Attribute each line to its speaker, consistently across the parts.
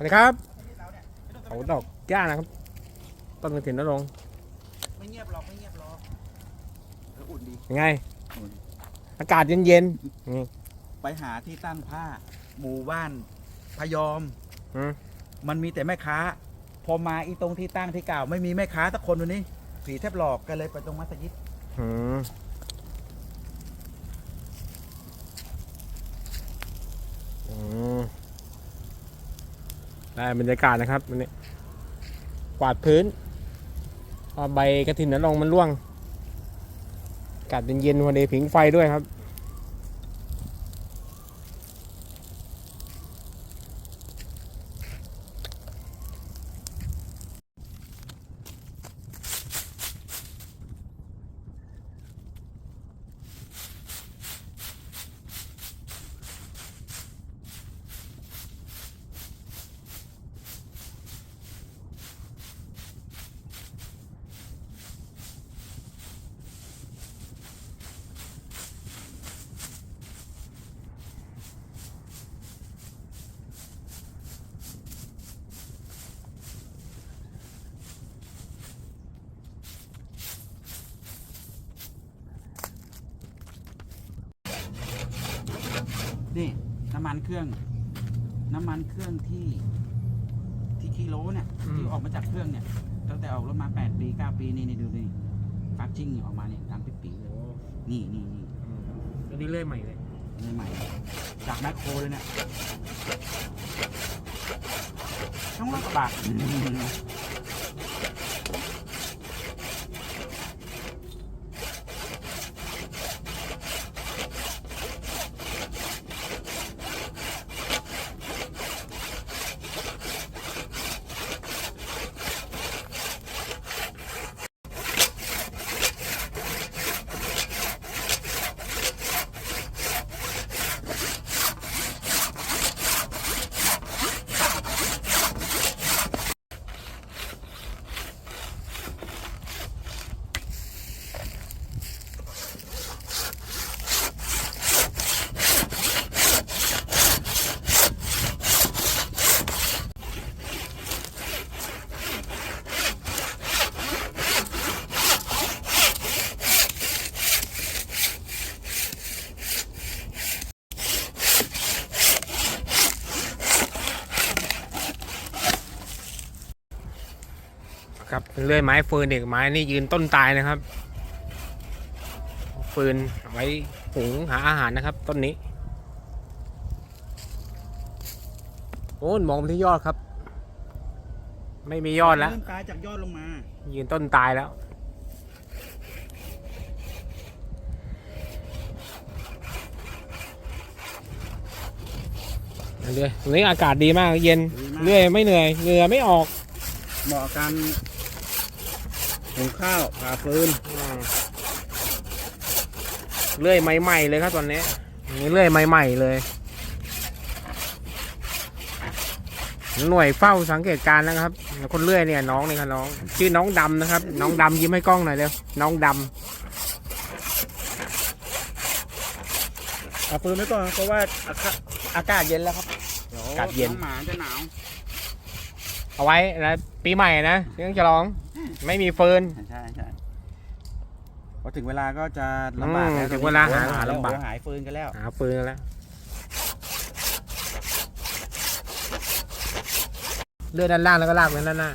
Speaker 1: วัสดีครับเขาดอกย่านะครับ ต้นกระถินนรงค์
Speaker 2: ไม่เงียบหรอกไม่เงียบหรอกเอออุ่นดี
Speaker 1: ยังไง
Speaker 2: อุ่น
Speaker 1: อากาศเย็นๆนี่
Speaker 2: ไปหาที่ตั้งผ้า หมู่บ้านพยอม
Speaker 1: อืม
Speaker 2: มันมีแต่แม่ค้า พอมาอีตรงที่ตั้งที่เก่าไม่มีแม่ค้าสักคนวันนี้ ผีแทบหลอกกันเลยไปตรงมัสยิด
Speaker 1: อืมอืม ได้บรรยากาศนะครับวันนี้กวาดพื้นพอใบกระถินนั้นลงมันร่วงอากาศเย็นๆพอดีผิงไฟด้วยครับ
Speaker 2: นี่น้ำมันเครื่อง น้ำมันเครื่องที่ที่กิโลเนี่ย
Speaker 1: อืม
Speaker 2: ที่ออกมาจากเครื่องเนี่ยตั้งแต่ออกรถมา8ปี9ปีนี่นี่ดูนี่ฟักจิ้งออกมาเนี่ยตามปีปีๆเลยนี่นี่นี่
Speaker 1: อันนี้เลื่อยใหม่เลย
Speaker 2: ใหม่ๆจากแมคโครเลยเนี่ยต้องรถกระบะ
Speaker 1: ครับเลื่อยไม้ฟืนเด็กไม้นี่ยืนต้นตายนะครับ ฟืนเอาไว้หุงหาอาหารนะครับ ต้นนี้โอ้ยมองไปที่ยอดครับ ไม่มียอดแล้ว
Speaker 2: เริ่มตายจากยอดลงมา
Speaker 1: ยืนต้นตายแล้ว เรื่อยวันนี้อากาศดีมากเย็น
Speaker 2: ดีมาก
Speaker 1: เรื่อยไม่เหนื่อย เหงื่อไม่ออก
Speaker 2: เหมาะกัน หุงข้าวผ่าฟืน
Speaker 1: อืมเลื่อยใหม่ๆเลยครับตอนนี้นี่เลื่อยใหม่ๆเลย หน่วยเฝ้าสังเกตการณ์นะครับแล้วคนเลื่อยเนี่ยน้องนี่ครับน้อง ชื่อน้องดำนะครับ น้องดำยิ้มให้กล้องหน่อยเร็วน้องด
Speaker 2: ผ่าฟืนไว้ก่อนเพราะว่าอากาศอากาศเย็นแล้วครับำ
Speaker 1: อากาศเย็น
Speaker 2: องหมาจะหนาว
Speaker 1: เอาไว้แล้วปีใหม่นะเรื่องจะร้อง ไม่มีเฟิร์น
Speaker 2: ใช่ใช่พอถึงเวลาก็จะลำบาก
Speaker 1: อืม
Speaker 2: แล้ว
Speaker 1: ถึงเวลาหาหาลำบาก
Speaker 2: หัวหายฟืนกันแล้ว
Speaker 1: หาฟืนกันแล้วเลื่อยด้านล่างแล้วก็ลากไปด้านหน้า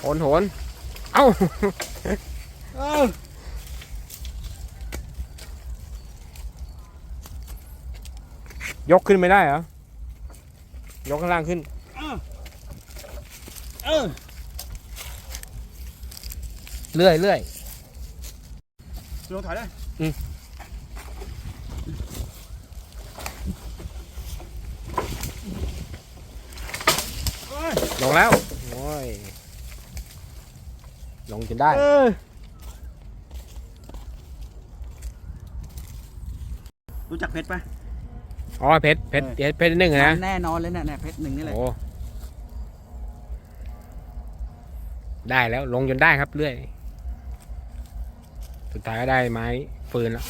Speaker 1: โหนโหนเอ้า ยกขึ้นไม่ได้เหรอ ยกข้างล่างขึ้น
Speaker 2: เออ
Speaker 1: เรื่อยเรื่อย
Speaker 2: ลงถอยเลย
Speaker 1: อืม
Speaker 2: โอ้ย
Speaker 1: ลงแล้วโอ้ยลงจนได้
Speaker 2: เออรู้จักเพชรปะ
Speaker 1: อ๋อเพชรเพชร
Speaker 2: เออ
Speaker 1: เพชรหนึ่งอะนะ
Speaker 2: แน่นอนเลยเนี่ยเนี่ยเพชรหนึ่งนี่แหละ
Speaker 1: โอ้ได้แล้วลงจนได้ครับเรื่อย สุดท้ายก็ได้ไม้ฟืนแล้ว